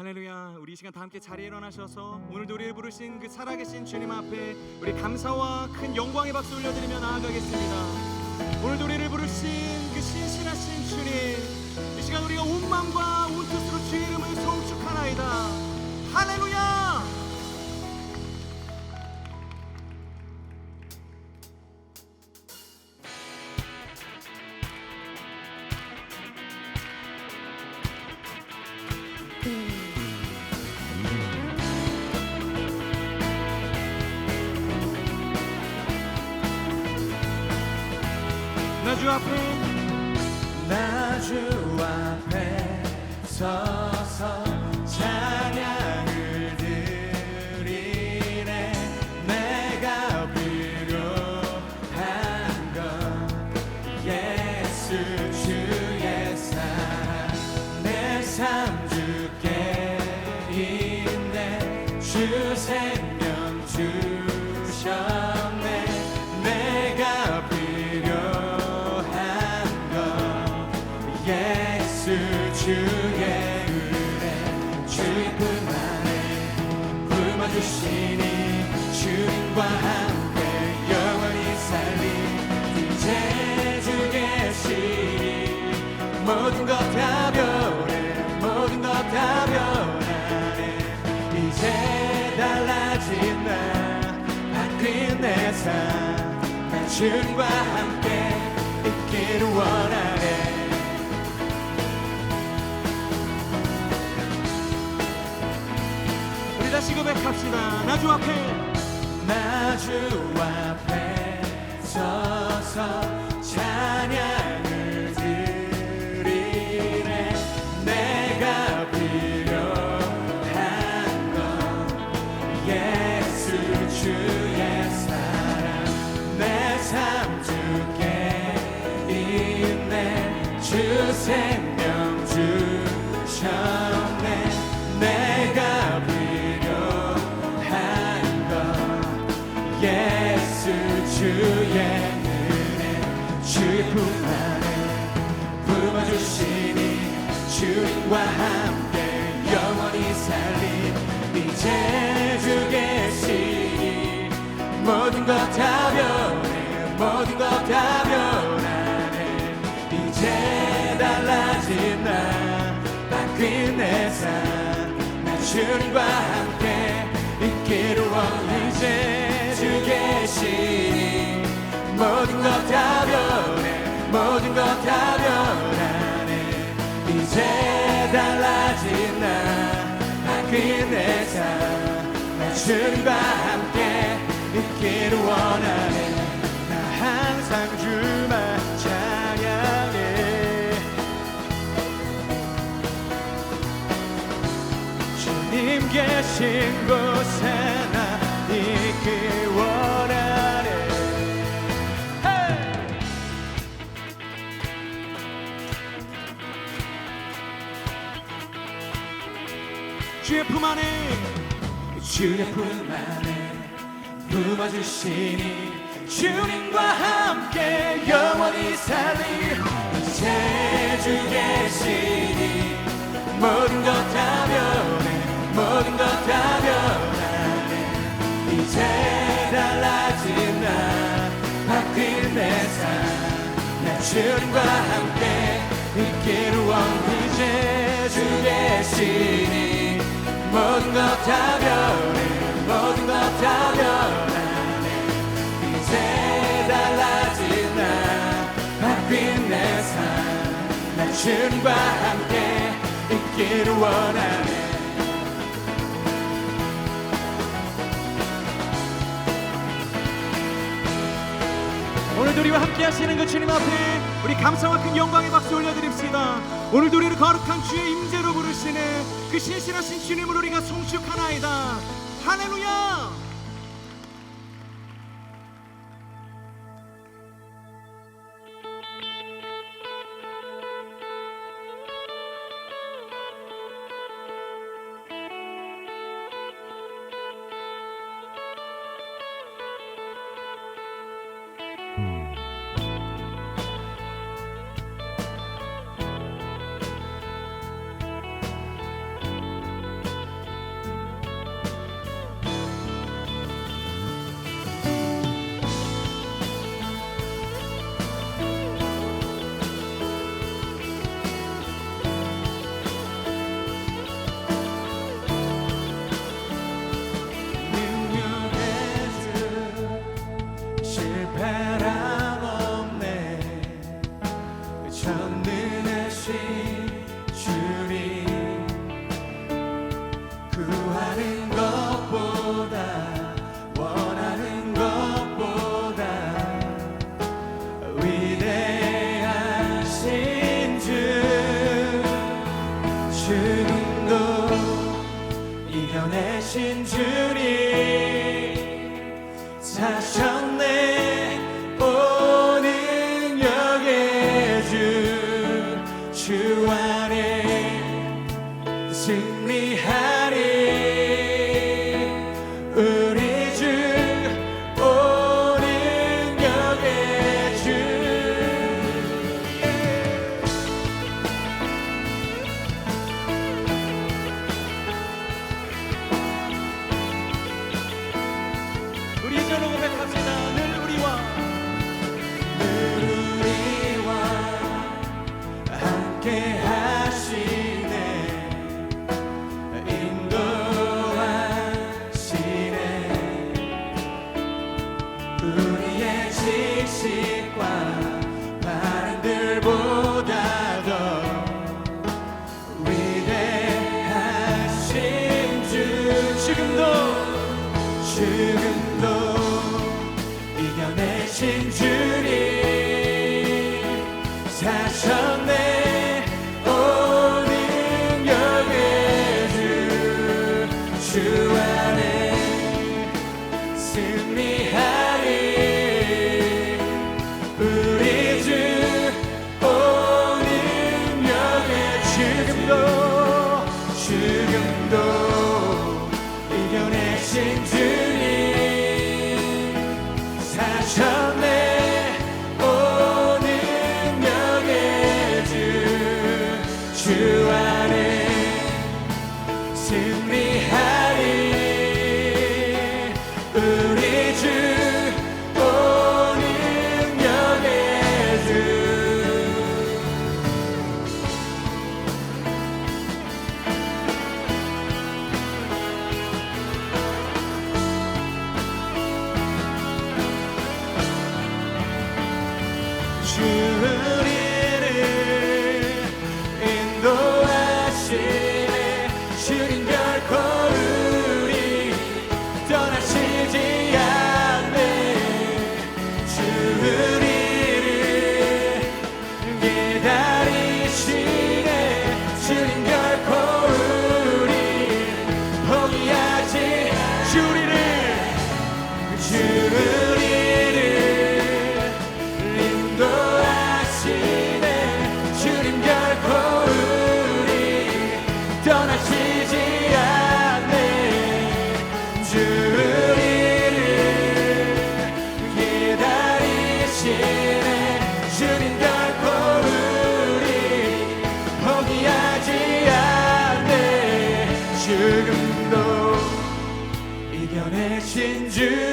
할렐루야. 우리 이 시간 다 함께 자리에 일어나셔서 오늘도 우리를 부르신 그 살아계신 주님 앞에 우리 감사와 큰 영광의 박수 올려드리며 나아가겠습니다. 오늘도 우리를 부르신 그 신실하신 주님 이 시간 우리가 온 마음과 온 뜻으로 주의 이름을 송축하나이다. 할렐루야 나주 달라진 나 바뀐 내삶나 주님과 함께 있기를 원하네. 우리 다시 고백합시다. 나주 앞에. 나주 앞에 서서 찬양 주의 은혜 주의 품 안에 품어주시니 주님과 함께 영원히 살리 이제 주 계시니 모든 것 다 변해 모든 것 다 변하네. 이제 달라진 나 바뀐 내삶나 주님과 함께 있기를 원해 이제 주 계시니 모든 것 다 변해 모든 것 다 변하네. 이제 달라진 나 바뀐 내삶 나 주님과 함께 있기를 원하네. 나 항상 주만 찬양해. 주님 계신 곳에 주의 품 안에 품어주시니 주님과 함께 영원히 살리 이제 주 계시니 모든 것 다 변해 모든 것 다 변하네. 이제 달라진 나 바뀐 내삶나 주님과 함께 있기를 원해 이제 주 계시니 모든 것다 변해 모든 것다 변하네. 이제 달라진 나 바뀐 내삶나 주님과 함께 있기를 원하네. 오늘도 우리와 함께 하시는 그 주님 앞에 우리 감사와 큰 영광의 박수 올려드립시다. 오늘도 우리를 거룩한 주의 임재로 부르시는 그 신실하신 주님을 우리가 송축하나이다. 할렐루야 사 떠나시지 않네. 주리를 기다리시네. 주님 결코 우리 포기하지 않네. 지금도 이겨내신 주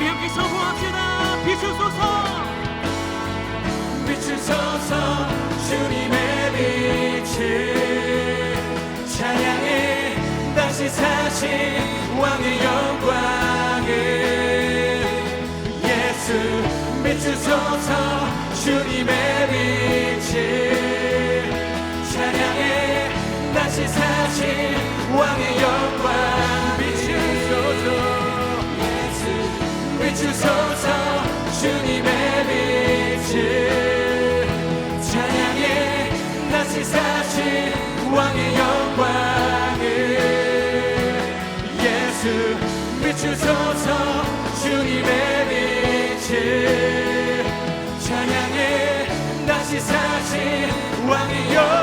우리 함께 성공합시다 비추소서. 비추소서 주님의 빛을 찬양해. 다시 사신 왕의 영광을. 예수 비추소서 주님의 빛을 찬양해. 다시 사신 왕의 영광 주옵소서 주님의 빛을. 찬양해. 나시사신 왕의 영광을. 예수 비추소서 주님의 빛을. 찬양해. 나시사신 왕의 영광을.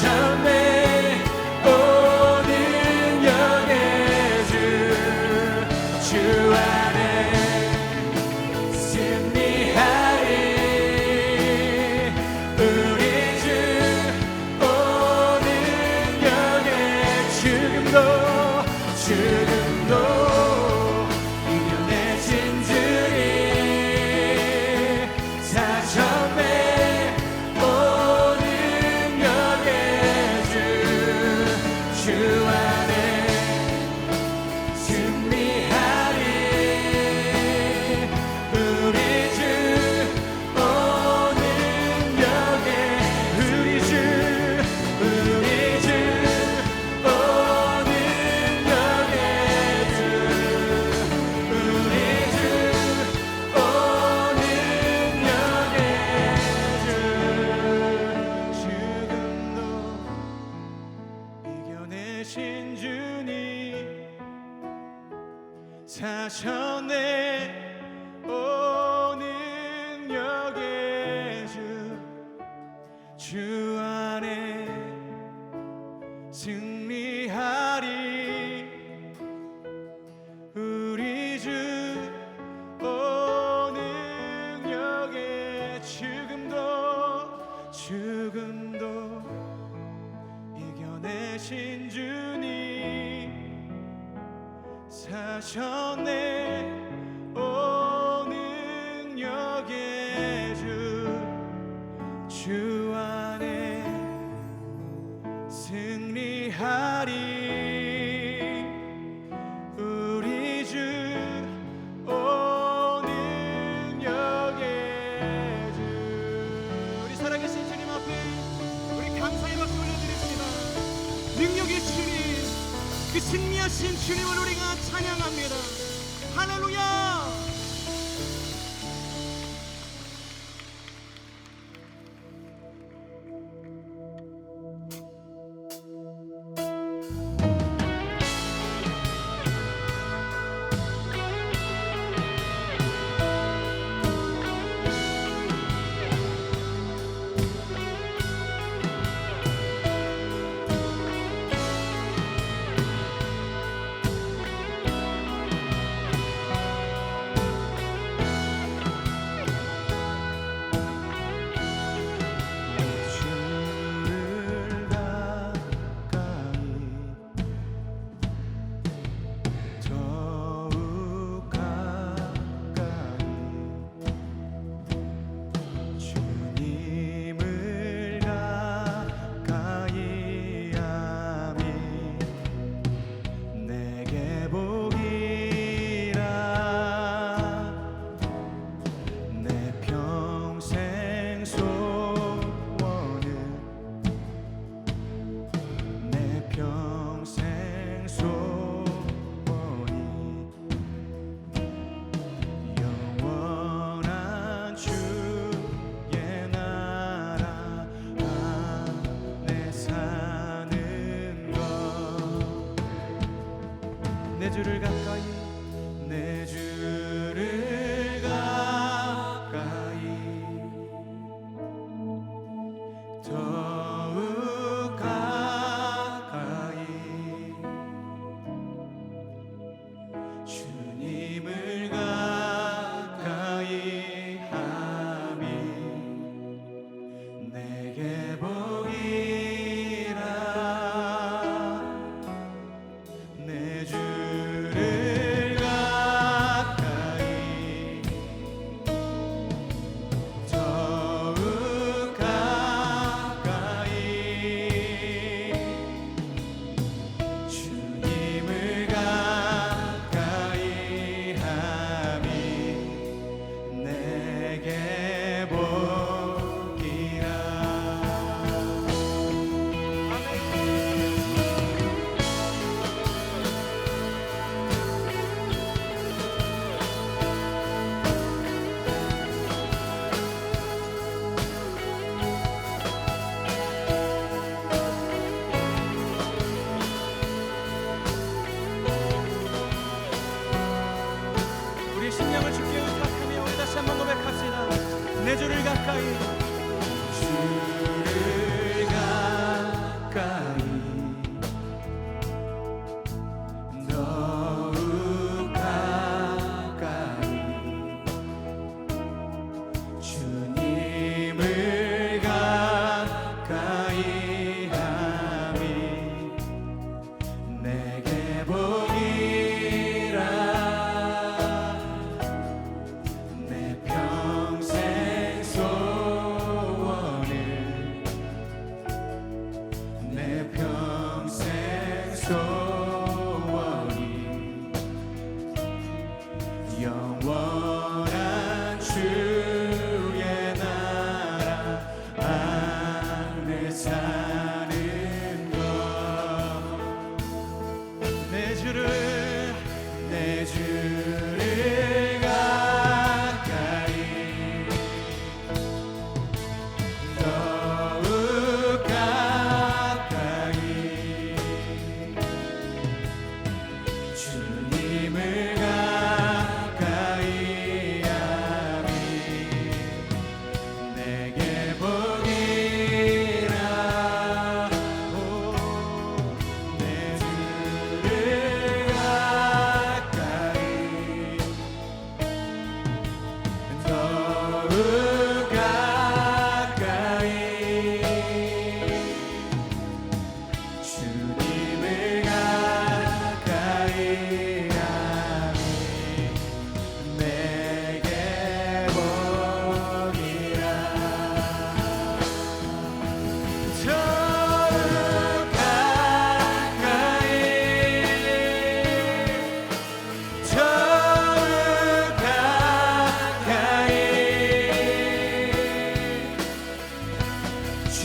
shall 되신 주님 사셔내 오는 여에 주주 주님을 우리가 찬양합니다. 할렐루야!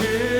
to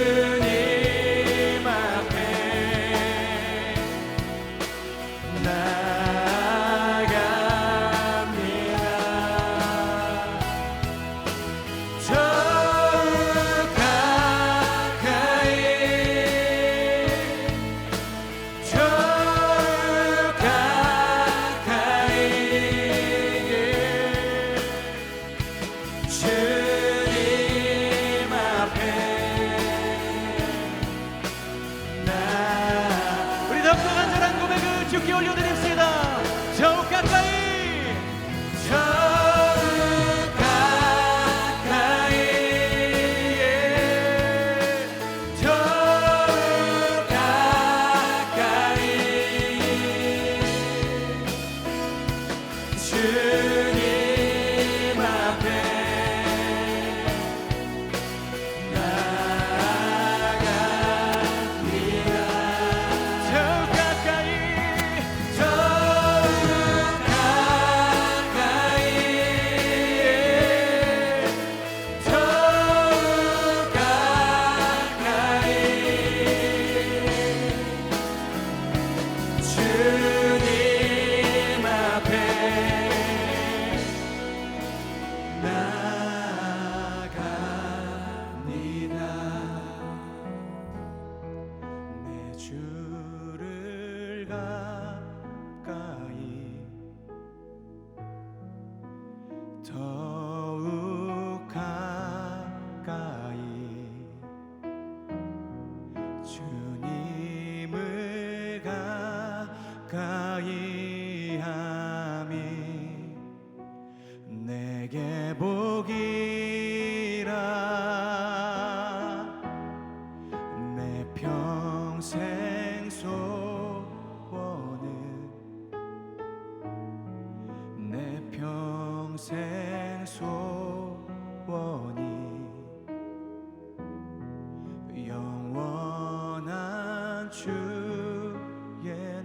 원한 주의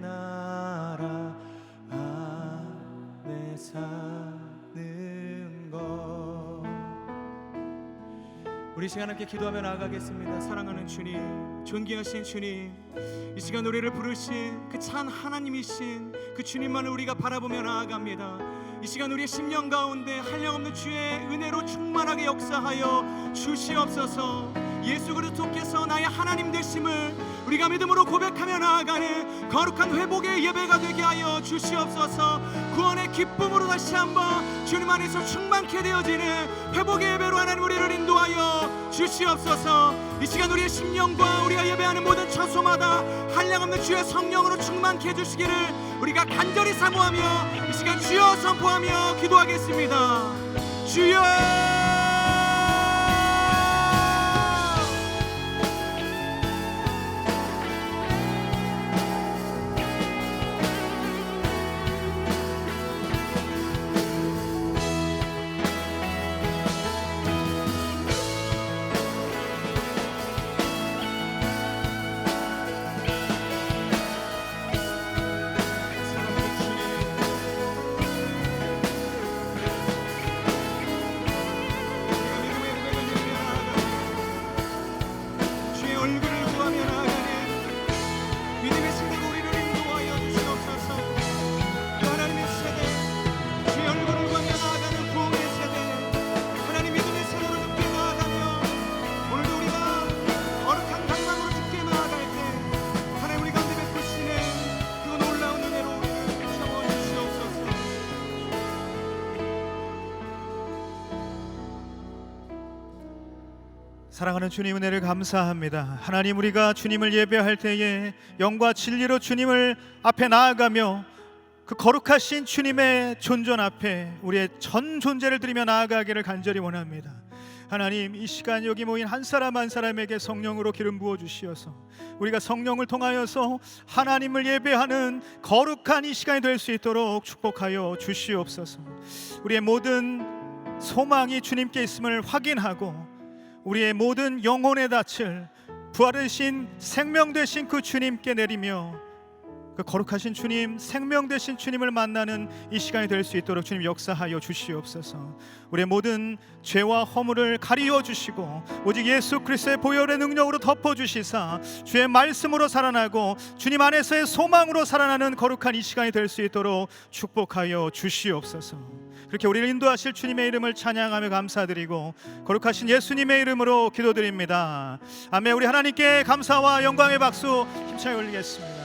나라 안에 사는 우리 시간 함께 기도하며 나아가겠습니다. 사랑하는 주님 존귀하신 주님 이 시간 우리를 부르신 그 찬 하나님이신 그 주님만을 우리가 바라보며 나아갑니다. 이 시간 우리의 심령 가운데 한량없는 주의 은혜로 충만하게 역사하여 주시옵소서. 예수 그리스도께서 나의 하나님 되심을 우리가 믿음으로 고백하며 나아가는 거룩한 회복의 예배가 되게 하여 주시옵소서. 구원의 기쁨으로 다시 한번 주님 안에서 충만케 되어지는 회복의 예배로 하나님 우리를 인도하여 주시옵소서. 이 시간 우리의 심령과 우리가 예배하는 모든 처소마다 한량없는 주의 성령으로 충만케 해주시기를 우리가 간절히 사모하며 이 시간 주여 선포하며 기도하겠습니다. 주여! 사랑하는 주님 은혜를 감사합니다. 하나님 우리가 주님을 예배할 때에 영과 진리로 주님을 앞에 나아가며 그 거룩하신 주님의 존전 앞에 우리의 전 존재를 드리며 나아가기를 간절히 원합니다. 하나님 이 시간 여기 모인 한 사람 한 사람에게 성령으로 기름 부어 주시어서 우리가 성령을 통하여서 하나님을 예배하는 거룩한 이 시간이 될 수 있도록 축복하여 주시옵소서. 우리의 모든 소망이 주님께 있음을 확인하고 우리의 모든 영혼의 닻을 부활하신 생명 되신 그 주님께 내리며 그 거룩하신 주님, 생명 되신 주님을 만나는 이 시간이 될 수 있도록 주님 역사하여 주시옵소서. 우리의 모든 죄와 허물을 가리워 주시고 오직 예수 그리스도의 보혈의 능력으로 덮어 주시사 주의 말씀으로 살아나고 주님 안에서의 소망으로 살아나는 거룩한 이 시간이 될 수 있도록 축복하여 주시옵소서. 그렇게 우리를 인도하실 주님의 이름을 찬양하며 감사드리고 거룩하신 예수님의 이름으로 기도드립니다. 아멘. 우리 하나님께 감사와 영광의 박수 힘차게 올리겠습니다.